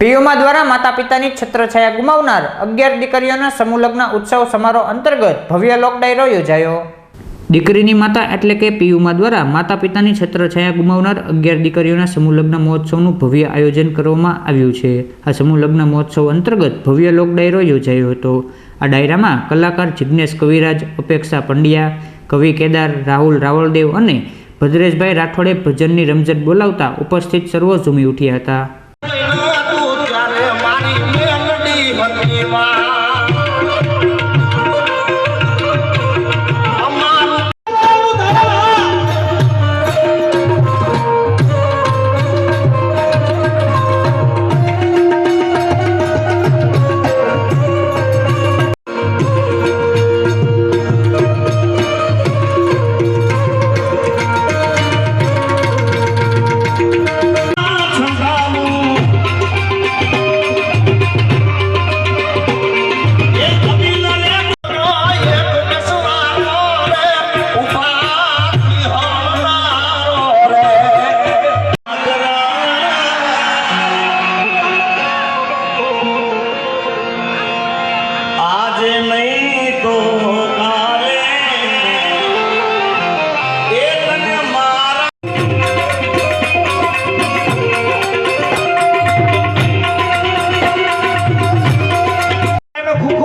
પીઓમાં દ્વારા માતા પિતાની છત્રછાયા ગુમાવનાર અગિયાર દીકરીઓના સમૂહલગ્ન ઉત્સવ સમારોહ અંતર્ગત ભવ્ય લોક ડાયરો યોજાયો. દીકરીની માતા એટલે કે પીયુમા દ્વારા માતા પિતાની છત્રછાયા ગુમાવનાર અગિયાર દીકરીઓના સમૂહલગ્ન મહોત્સવનું ભવ્ય આયોજન કરવામાં આવ્યું છે. આ સમૂહલગ્ન મહોત્સવ અંતર્ગત ભવ્ય લોક ડાયરો યોજાયો હતો. આ ડાયરામાં કલાકાર જિજ્ઞેશ કવિરાજ, અપેક્ષા પંડ્યા, કવિ કેદાર, રાહુલ રાવળદેવ અને ભદ્રેશભાઈ રાઠોડે ભજનની રમઝટ બોલાવતા ઉપસ્થિત સર્વો ઝૂમી ઉઠ્યા હતા.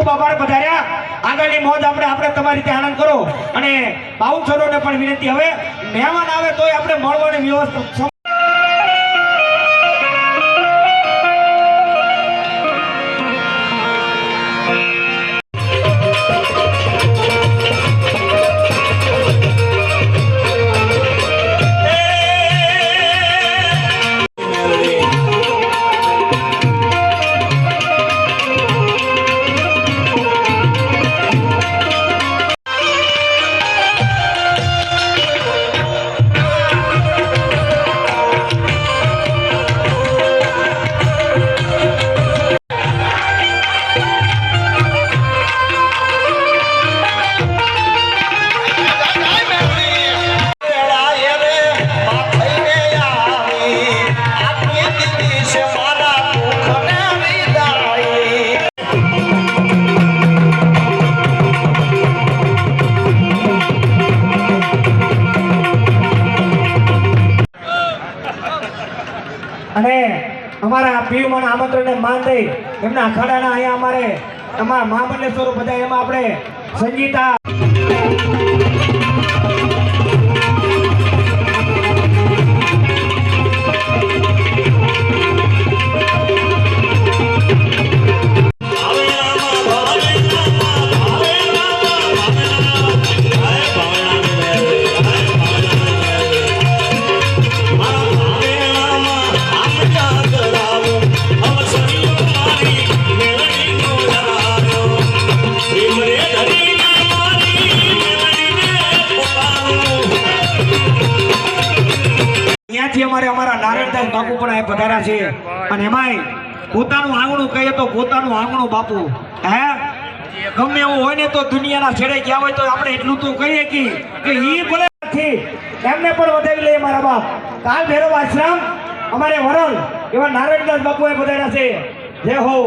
ખૂબ આભાર પધાર્યા. આગળની મોજ આપણે આપણે તમારી રીતે આનંદ કરો. અને બાઉન્સરોને પણ વિનંતી. હવે મહેમાન આવે તોય આપણે મળવાની વ્યવસ્થા અને અમારા પીયુમાના આમંત્રણને માન દઈ એમના અખાડાના અહીંયા અમારે અમારા મહાબલેશ્વર બધા એમાં આપણે સંગીતા નારાયણદાસ બાપુ પણ અહીં પધાર્યા છે. અને એમાંય પોતાનું આંગણું કહીએ તો પોતાનું આંગણું બાપુ. હે? ગમે એવું હોય ને તો દુનિયાના છેડે ગયા હોય તો આપણે એટલું તો કહીએ કે ઈ ભલે એમને પણ વધાવી લઈએ મારા બાપ. કાલ ભૈરવ આશ્રમ, અમારે વરલ, એવા નારાયણદાસ બાપુ એ પધાર્યા છે. જય હો.